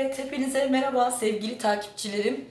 Evet, hepinize merhaba sevgili takipçilerim.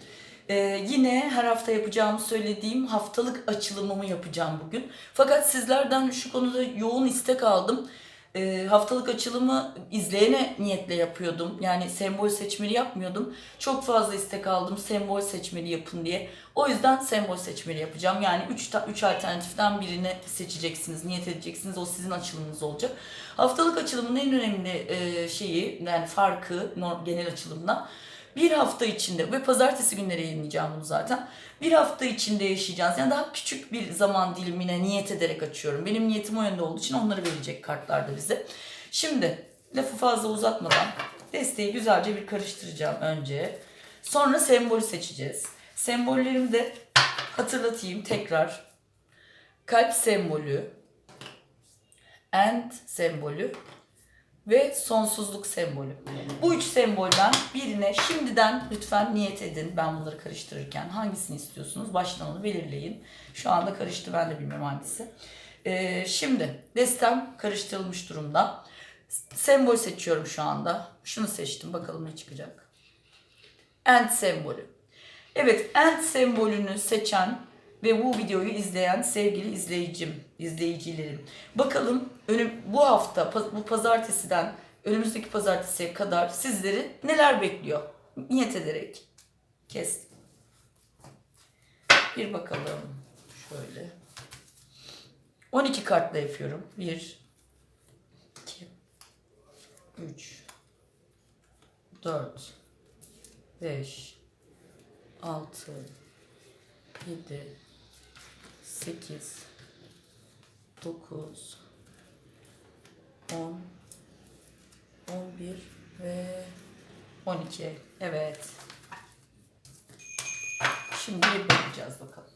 Ee, yine her hafta yapacağımı söylediğim haftalık açılımımı yapacağım bugün. Fakat sizlerden şu konuda yoğun istek aldım. Ee, haftalık açılımı izleyene niyetle yapıyordum. Yani sembol seçmeli yapmıyordum. Çok fazla istek aldım sembol seçmeli yapın diye. O yüzden sembol seçmeli yapacağım. Yani 3 üç alternatiften birini seçeceksiniz, niyet edeceksiniz. O sizin açılımınız olacak. Haftalık açılımın en önemli e, şeyi yani farkı genel açılımla bir hafta içinde ve pazartesi günleri yayınlayacağım bunu zaten. Bir hafta içinde yaşayacağız. Yani daha küçük bir zaman dilimine niyet ederek açıyorum. Benim niyetim o yönde olduğu için onları verecek kartlarda bize. Şimdi lafı fazla uzatmadan desteği güzelce bir karıştıracağım önce. Sonra sembolü seçeceğiz. Sembollerimi de hatırlatayım tekrar. Kalp sembolü, and sembolü ve sonsuzluk sembolü. Bu üç sembolden birine şimdiden lütfen niyet edin. Ben bunları karıştırırken hangisini istiyorsunuz? Baştan onu belirleyin. Şu anda karıştı ben de bilmiyorum hangisi. Ee, şimdi destem karıştırılmış durumda. Sembol seçiyorum şu anda. Şunu seçtim bakalım ne çıkacak. End sembolü. Evet end sembolünü seçen ve bu videoyu izleyen sevgili izleyicim, izleyicilerim. Bakalım önüm bu hafta bu pazartesiden önümüzdeki pazartesiye kadar sizleri neler bekliyor? Niyet ederek kestim. Bir bakalım şöyle. 12 kartla yapıyorum. 1 2 3 4 5 6 7 8 9 10 11 ve 12. Evet. Şimdi bakacağız bakalım.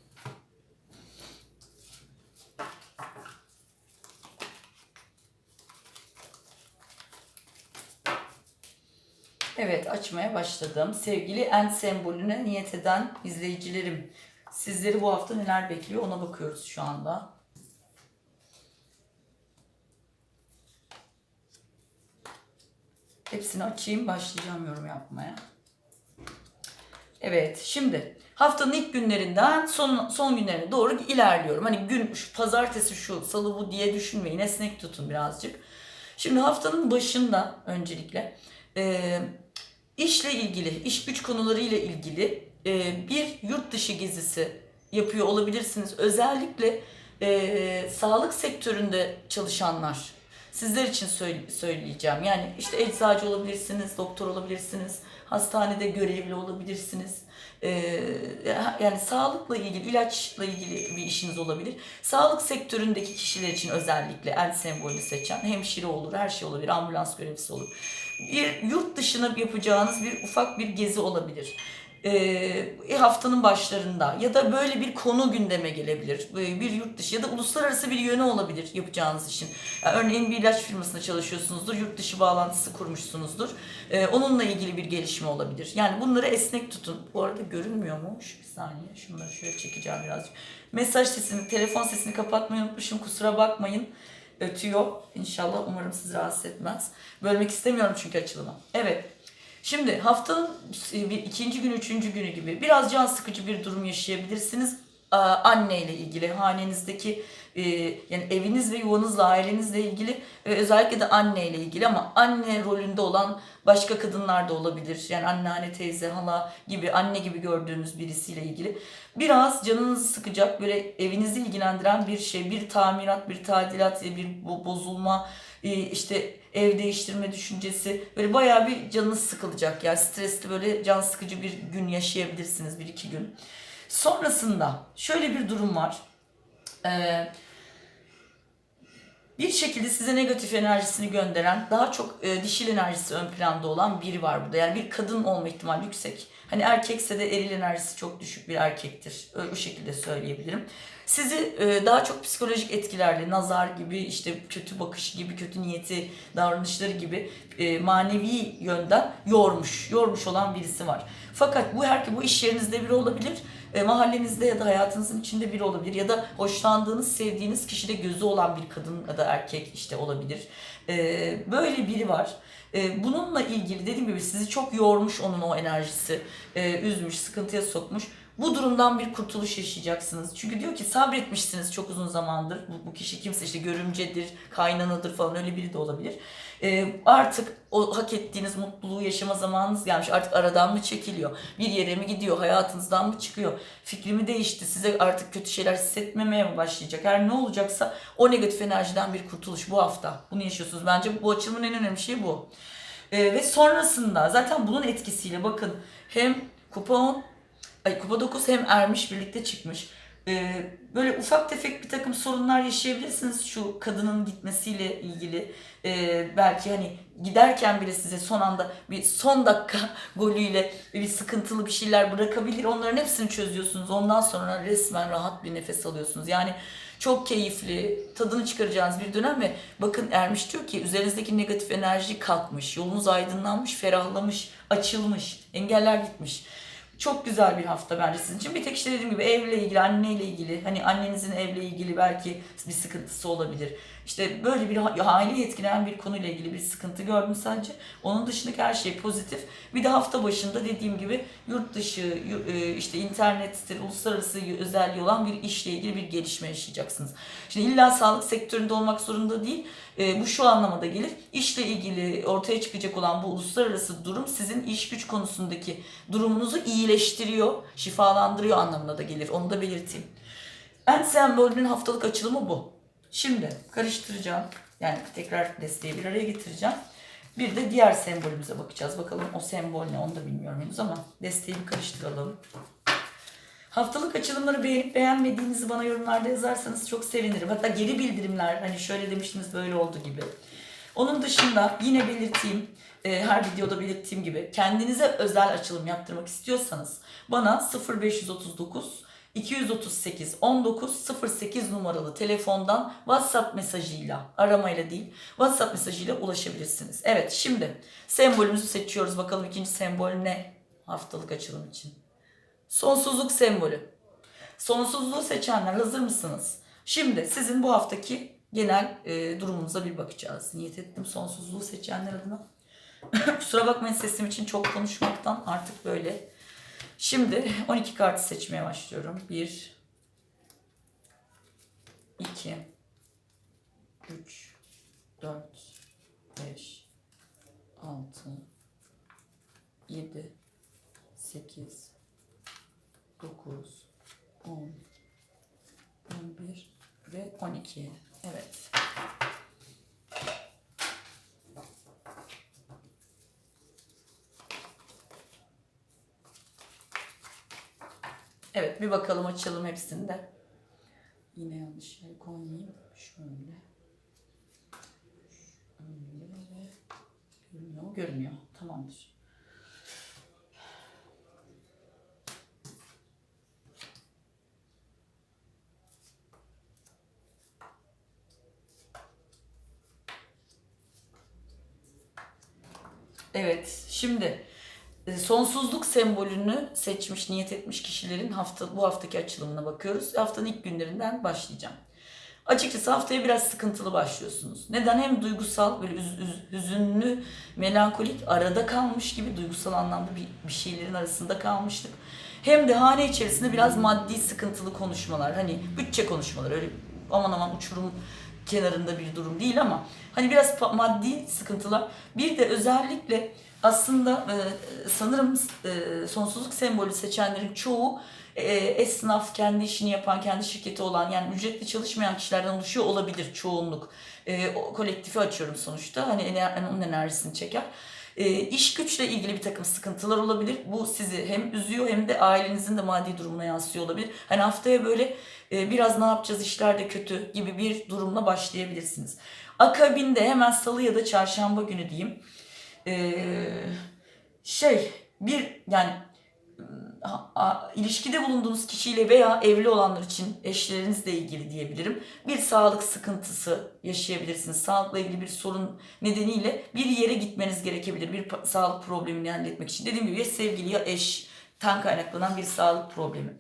Evet açmaya başladım. Sevgili end sembolüne niyet eden izleyicilerim. Sizleri bu hafta neler bekliyor ona bakıyoruz şu anda. Hepsini açayım başlayacağım yorum yapmaya. Evet şimdi haftanın ilk günlerinden son, son günlerine doğru ilerliyorum. Hani gün şu pazartesi şu salı bu diye düşünmeyin esnek tutun birazcık. Şimdi haftanın başında öncelikle e, işle ilgili, iş güç konularıyla ilgili e, bir yurt dışı gezisi yapıyor olabilirsiniz. Özellikle e, sağlık sektöründe çalışanlar sizler için söyle- söyleyeceğim. Yani işte eczacı olabilirsiniz, doktor olabilirsiniz, hastanede görevli olabilirsiniz. E, yani sağlıkla ilgili, ilaçla ilgili bir işiniz olabilir. Sağlık sektöründeki kişiler için özellikle el sembolü seçen hemşire olur, her şey olabilir, ambulans görevlisi olur bir yurt dışına yapacağınız bir ufak bir gezi olabilir. Ee, haftanın başlarında ya da böyle bir konu gündeme gelebilir. Bir yurt dışı ya da uluslararası bir yönü olabilir yapacağınız işin. Yani örneğin bir ilaç firmasında çalışıyorsunuzdur, yurt dışı bağlantısı kurmuşsunuzdur. Ee, onunla ilgili bir gelişme olabilir. Yani bunları esnek tutun. Bu arada görünmüyormuş. Bir saniye şunları şöyle çekeceğim birazcık. Mesaj sesini, telefon sesini kapatmayı unutmuşum. Kusura bakmayın ötüyor. İnşallah umarım sizi rahatsız etmez. Bölmek istemiyorum çünkü açılımı. Evet. Şimdi haftanın bir ikinci günü, üçüncü günü gibi biraz can sıkıcı bir durum yaşayabilirsiniz. Anne ile ilgili, hanenizdeki e, yani eviniz ve yuvanızla, ailenizle ilgili özellikle de anne ile ilgili ama anne rolünde olan başka kadınlar da olabilir. Yani anneanne, teyze, hala gibi, anne gibi gördüğünüz birisiyle ilgili. Biraz canınızı sıkacak böyle evinizi ilgilendiren bir şey, bir tamirat, bir tadilat, bir bo- bozulma, e, işte ev değiştirme düşüncesi böyle bayağı bir canınız sıkılacak. Yani stresli böyle can sıkıcı bir gün yaşayabilirsiniz bir iki gün. Sonrasında şöyle bir durum var. Ee, bir şekilde size negatif enerjisini gönderen, daha çok e, dişil enerjisi ön planda olan biri var burada. Yani bir kadın olma ihtimali yüksek. Hani erkekse de eril enerjisi çok düşük bir erkektir. O şekilde söyleyebilirim. sizi e, daha çok psikolojik etkilerle, nazar gibi, işte kötü bakış gibi, kötü niyeti, davranışları gibi e, manevi yönden yormuş, yormuş olan birisi var. Fakat bu her bu iş yerinizde biri olabilir, e, mahallenizde ya da hayatınızın içinde biri olabilir ya da hoşlandığınız, sevdiğiniz kişide gözü olan bir kadın ya da erkek işte olabilir. Böyle biri var. E, bununla ilgili dediğim gibi sizi çok yormuş onun o enerjisi, e, üzmüş, sıkıntıya sokmuş. Bu durumdan bir kurtuluş yaşayacaksınız. Çünkü diyor ki sabretmişsiniz çok uzun zamandır. Bu, bu kişi kimse işte görümcedir, kaynanadır falan öyle biri de olabilir. Ee, artık o hak ettiğiniz mutluluğu yaşama zamanınız gelmiş. Artık aradan mı çekiliyor? Bir yere mi gidiyor? Hayatınızdan mı çıkıyor? Fikrimi değişti. Size artık kötü şeyler hissetmemeye mi başlayacak? Her ne olacaksa o negatif enerjiden bir kurtuluş bu hafta. Bunu yaşıyorsunuz. Bence bu açılımın en önemli şeyi bu. Ee, ve sonrasında zaten bunun etkisiyle bakın hem kupa 10 ay kupa 9 hem ermiş birlikte çıkmış. Ee, böyle ufak tefek bir takım sorunlar yaşayabilirsiniz şu kadının gitmesiyle ilgili. Ee, belki hani giderken bile size son anda bir son dakika golüyle bir sıkıntılı bir şeyler bırakabilir. Onların hepsini çözüyorsunuz. Ondan sonra resmen rahat bir nefes alıyorsunuz. Yani çok keyifli, tadını çıkaracağınız bir dönem ve bakın Ermiş diyor ki üzerinizdeki negatif enerji kalkmış, yolunuz aydınlanmış, ferahlamış, açılmış, engeller gitmiş. Çok güzel bir hafta bence sizin için. Bir tek işte dediğim gibi evle ilgili, anneyle ilgili, hani annenizin evle ilgili belki bir sıkıntısı olabilir. İşte böyle bir aileyi etkileyen bir konuyla ilgili bir sıkıntı gördüm sadece. Onun dışındaki her şey pozitif. Bir de hafta başında dediğim gibi yurt dışı, e, işte internettir, uluslararası özelliği olan bir işle ilgili bir gelişme yaşayacaksınız. Şimdi illa sağlık sektöründe olmak zorunda değil. E, bu şu anlamada gelir. İşle ilgili ortaya çıkacak olan bu uluslararası durum sizin iş güç konusundaki durumunuzu iyileştiriyor, şifalandırıyor anlamına da gelir. Onu da belirteyim. En sembolünün haftalık açılımı bu. Şimdi karıştıracağım. Yani tekrar desteği bir araya getireceğim. Bir de diğer sembolümüze bakacağız. Bakalım o sembol ne onu da bilmiyorum henüz ama desteği bir karıştıralım. Haftalık açılımları beğenip beğenmediğinizi bana yorumlarda yazarsanız çok sevinirim. Hatta geri bildirimler hani şöyle demiştiniz böyle oldu gibi. Onun dışında yine belirteyim, e, her videoda belirttiğim gibi kendinize özel açılım yaptırmak istiyorsanız bana 0539 238 19 08 numaralı telefondan WhatsApp mesajıyla, aramayla değil, WhatsApp mesajıyla ulaşabilirsiniz. Evet şimdi sembolümüzü seçiyoruz. Bakalım ikinci sembol ne haftalık açılım için. Sonsuzluk sembolü. Sonsuzluğu seçenler hazır mısınız? Şimdi sizin bu haftaki genel e, durumunuza bir bakacağız. Niyet ettim sonsuzluğu seçenler adına. Kusura bakmayın sesim için çok konuşmaktan artık böyle. Şimdi 12 kartı seçmeye başlıyorum. 1 2 3 4 5 6 7 8 9 10 11 ve 12. Evet. Evet bir bakalım açalım hepsinde. Yine yanlış yer koymayayım. Şöyle. Şöyle görünüyor mu? Görünüyor. Tamamdır. Evet, şimdi sonsuzluk sembolünü seçmiş, niyet etmiş kişilerin hafta bu haftaki açılımına bakıyoruz. Haftanın ilk günlerinden başlayacağım. Açıkçası haftaya biraz sıkıntılı başlıyorsunuz. Neden? Hem duygusal, böyle üz- üz- hüzünlü, melankolik, arada kalmış gibi duygusal anlamda bir, bir şeylerin arasında kalmıştık. Hem de hane içerisinde biraz maddi sıkıntılı konuşmalar, hani bütçe konuşmaları, öyle aman aman uçurum kenarında bir durum değil ama hani biraz maddi sıkıntılar. Bir de özellikle aslında e, sanırım e, sonsuzluk sembolü seçenlerin çoğu e, esnaf, kendi işini yapan, kendi şirketi olan yani ücretli çalışmayan kişilerden oluşuyor olabilir çoğunluk. E, o kolektifi açıyorum sonuçta. Hani ener- onun enerjisini çeker. E, iş güçle ilgili bir takım sıkıntılar olabilir. Bu sizi hem üzüyor hem de ailenizin de maddi durumuna yansıyor olabilir. Hani haftaya böyle e, biraz ne yapacağız işler de kötü gibi bir durumla başlayabilirsiniz. Akabinde hemen salı ya da çarşamba günü diyeyim. E, şey bir yani ha- a- ilişkide bulunduğunuz kişiyle veya evli olanlar için eşlerinizle ilgili diyebilirim. Bir sağlık sıkıntısı yaşayabilirsiniz. Sağlıkla ilgili bir sorun nedeniyle bir yere gitmeniz gerekebilir. Bir sağlık problemini halletmek için. Dediğim gibi ya sevgili ya eşten kaynaklanan bir sağlık problemi.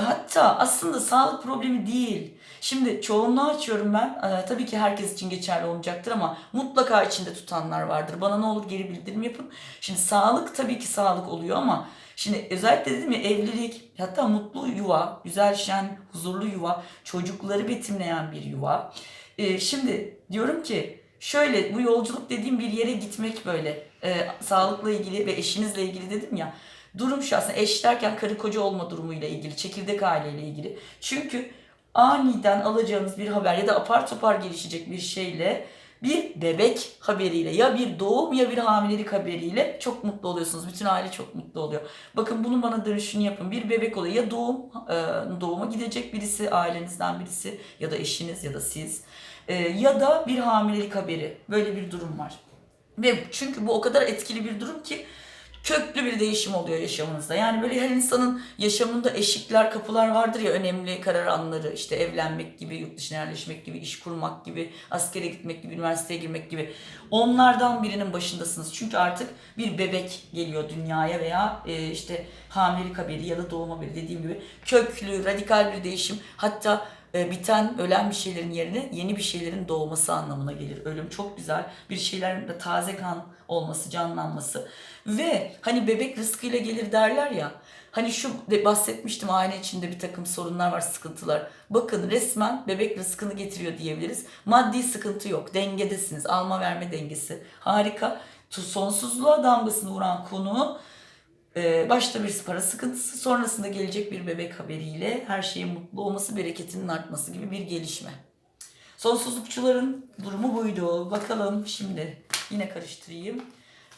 Hatta aslında sağlık problemi değil. Şimdi çoğunluğu açıyorum ben. Ee, tabii ki herkes için geçerli olmayacaktır ama mutlaka içinde tutanlar vardır. Bana ne olur geri bildirim yapın. Şimdi sağlık tabii ki sağlık oluyor ama şimdi özellikle dedim ya evlilik hatta mutlu yuva, güzel şen, huzurlu yuva, çocukları betimleyen bir yuva. Ee, şimdi diyorum ki şöyle bu yolculuk dediğim bir yere gitmek böyle e, sağlıkla ilgili ve eşinizle ilgili dedim ya. Durum şu aslında eş derken karı koca olma durumuyla ilgili, çekirdek aileyle ilgili. Çünkü aniden alacağınız bir haber ya da apar topar gelişecek bir şeyle bir bebek haberiyle ya bir doğum ya bir hamilelik haberiyle çok mutlu oluyorsunuz. Bütün aile çok mutlu oluyor. Bakın bunun bana dönüşünü yapın. Bir bebek oluyor ya doğum e, doğuma gidecek birisi ailenizden birisi ya da eşiniz ya da siz E, ya da bir hamilelik haberi. Böyle bir durum var. Ve çünkü bu o kadar etkili bir durum ki köklü bir değişim oluyor yaşamınızda. Yani böyle her insanın yaşamında eşikler, kapılar vardır ya önemli karar anları. işte evlenmek gibi, yurt dışına yerleşmek gibi, iş kurmak gibi, askere gitmek gibi, üniversiteye girmek gibi. Onlardan birinin başındasınız. Çünkü artık bir bebek geliyor dünyaya veya e, işte hamilelik haberi ya da doğum haberi dediğim gibi köklü, radikal bir değişim. Hatta biten, ölen bir şeylerin yerine yeni bir şeylerin doğması anlamına gelir. Ölüm çok güzel. Bir şeylerin de taze kan olması, canlanması. Ve hani bebek rızkıyla gelir derler ya. Hani şu bahsetmiştim aile içinde bir takım sorunlar var, sıkıntılar. Bakın resmen bebek rızkını getiriyor diyebiliriz. Maddi sıkıntı yok. Dengedesiniz. Alma verme dengesi. Harika. Sonsuzluğa damgasını vuran konu başta bir para sıkıntısı, sonrasında gelecek bir bebek haberiyle her şeyin mutlu olması, bereketinin artması gibi bir gelişme. Sonsuzlukçuların durumu buydu. Bakalım şimdi yine karıştırayım.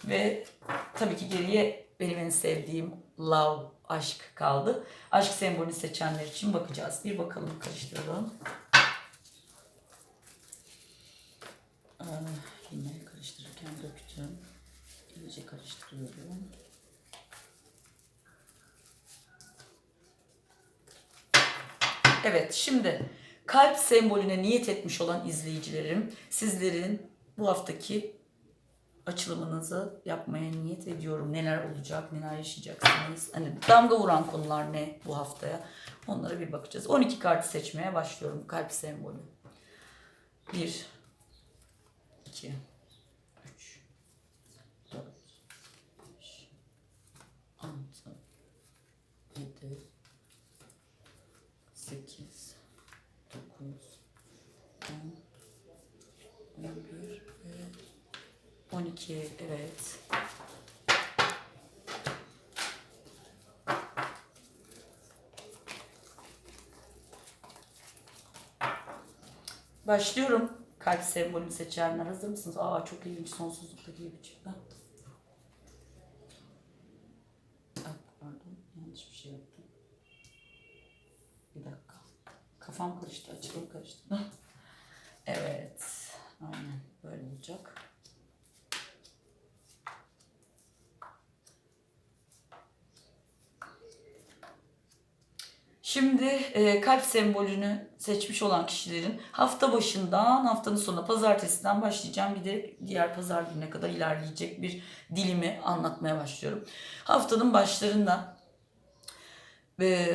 Ve tabii ki geriye benim en sevdiğim love, aşk kaldı. Aşk sembolünü seçenler için bakacağız. Bir bakalım karıştıralım. Ee, yine karıştırırken döktüm. İyice karıştırıyorum. Evet şimdi kalp sembolüne niyet etmiş olan izleyicilerim sizlerin bu haftaki açılımınızı yapmaya niyet ediyorum. Neler olacak, neler yaşayacaksınız. Hani damga vuran konular ne bu haftaya onlara bir bakacağız. 12 kartı seçmeye başlıyorum kalp sembolü. 1 2 3 4 5 6 7 8 9 10 11 ve 12 evet. Başlıyorum. Kalp sembolünü seçenler hazır mısınız? Aa çok ilginç sonsuzlukta diye bir çıktı. Pardon yanlış bir şey yaptım. Bir dakika. Kafam karıştı, açılım karıştı. evet. Aynen böyle olacak. Şimdi e, kalp sembolünü seçmiş olan kişilerin hafta başından haftanın sonuna pazartesiden başlayacağım. De diğer pazar gününe kadar ilerleyecek bir dilimi anlatmaya başlıyorum. Haftanın başlarında e,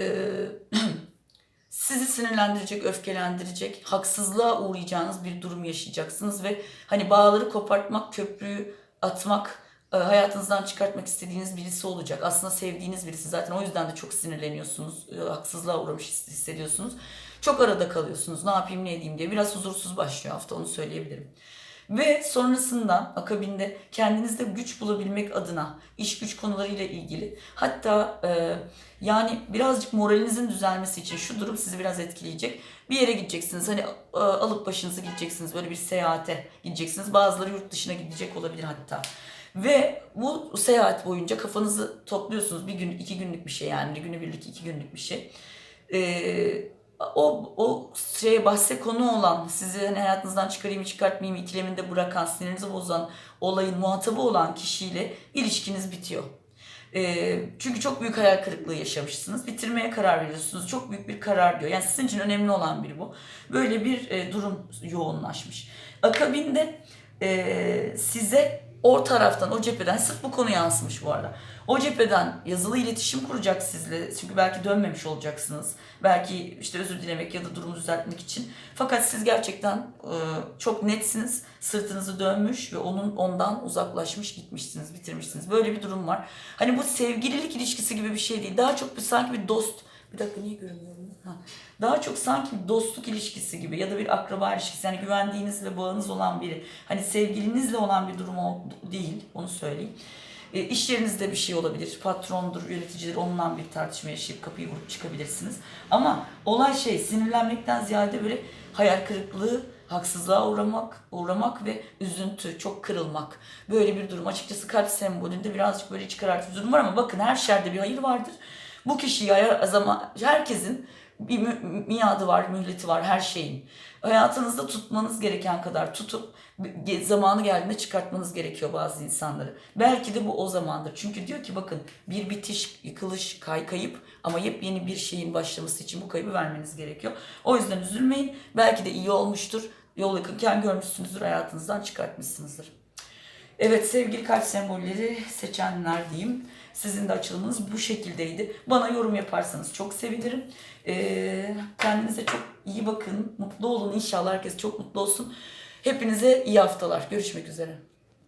sizi sinirlendirecek, öfkelendirecek, haksızlığa uğrayacağınız bir durum yaşayacaksınız ve hani bağları kopartmak, köprüyü atmak, hayatınızdan çıkartmak istediğiniz birisi olacak. Aslında sevdiğiniz birisi zaten o yüzden de çok sinirleniyorsunuz, e, haksızlığa uğramış his- hissediyorsunuz. Çok arada kalıyorsunuz. Ne yapayım, ne edeyim diye. Biraz huzursuz başlıyor hafta onu söyleyebilirim. Ve sonrasında akabinde kendinizde güç bulabilmek adına iş güç konularıyla ilgili hatta e, yani birazcık moralinizin düzelmesi için şu durum sizi biraz etkileyecek. Bir yere gideceksiniz hani e, alıp başınızı gideceksiniz böyle bir seyahate gideceksiniz. Bazıları yurt dışına gidecek olabilir hatta. Ve bu seyahat boyunca kafanızı topluyorsunuz. Bir gün, iki günlük bir şey yani. Günübirlik, iki günlük bir şey. Ee, o, o şeye bahse konu olan, sizi hani hayatınızdan çıkarayım mı çıkartmayayım ikileminde bırakan, sinirinizi bozan, olayın muhatabı olan kişiyle ilişkiniz bitiyor. E, çünkü çok büyük hayal kırıklığı yaşamışsınız. Bitirmeye karar veriyorsunuz. Çok büyük bir karar diyor. Yani sizin için önemli olan biri bu. Böyle bir e, durum yoğunlaşmış. Akabinde e, size o taraftan, o cepheden, sırf bu konu yansımış bu arada. O cepheden yazılı iletişim kuracak sizle. Çünkü belki dönmemiş olacaksınız. Belki işte özür dilemek ya da durumu düzeltmek için. Fakat siz gerçekten e, çok netsiniz. Sırtınızı dönmüş ve onun ondan uzaklaşmış gitmişsiniz, bitirmişsiniz. Böyle bir durum var. Hani bu sevgililik ilişkisi gibi bir şey değil. Daha çok bir sanki bir dost. Bir dakika niye görünmüyorum? Ha. Daha çok sanki dostluk ilişkisi gibi ya da bir akraba ilişkisi. Yani güvendiğiniz ve bağınız olan biri. Hani sevgilinizle olan bir durum değil. Onu söyleyeyim. E, iş yerinizde bir şey olabilir. Patrondur, yöneticidir. Onunla bir tartışma yaşayıp kapıyı vurup çıkabilirsiniz. Ama olay şey sinirlenmekten ziyade böyle hayal kırıklığı, haksızlığa uğramak, uğramak ve üzüntü, çok kırılmak. Böyle bir durum. Açıkçası kalp sembolünde birazcık böyle iç karartıcı durum var ama bakın her şerde bir hayır vardır. Bu kişiyi ayar- zaman herkesin bir mü- miadı var, mühleti var her şeyin. Hayatınızda tutmanız gereken kadar tutup zamanı geldiğinde çıkartmanız gerekiyor bazı insanları. Belki de bu o zamandır. Çünkü diyor ki bakın bir bitiş, yıkılış, kay kayıp ama yepyeni bir şeyin başlaması için bu kaybı vermeniz gerekiyor. O yüzden üzülmeyin. Belki de iyi olmuştur. Yol yakınken görmüşsünüzdür, hayatınızdan çıkartmışsınızdır. Evet sevgili kalp sembolleri seçenler diyeyim. Sizin de açılımınız bu şekildeydi. Bana yorum yaparsanız çok sevinirim. Ee, kendinize çok iyi bakın. Mutlu olun. İnşallah herkes çok mutlu olsun. Hepinize iyi haftalar. Görüşmek üzere.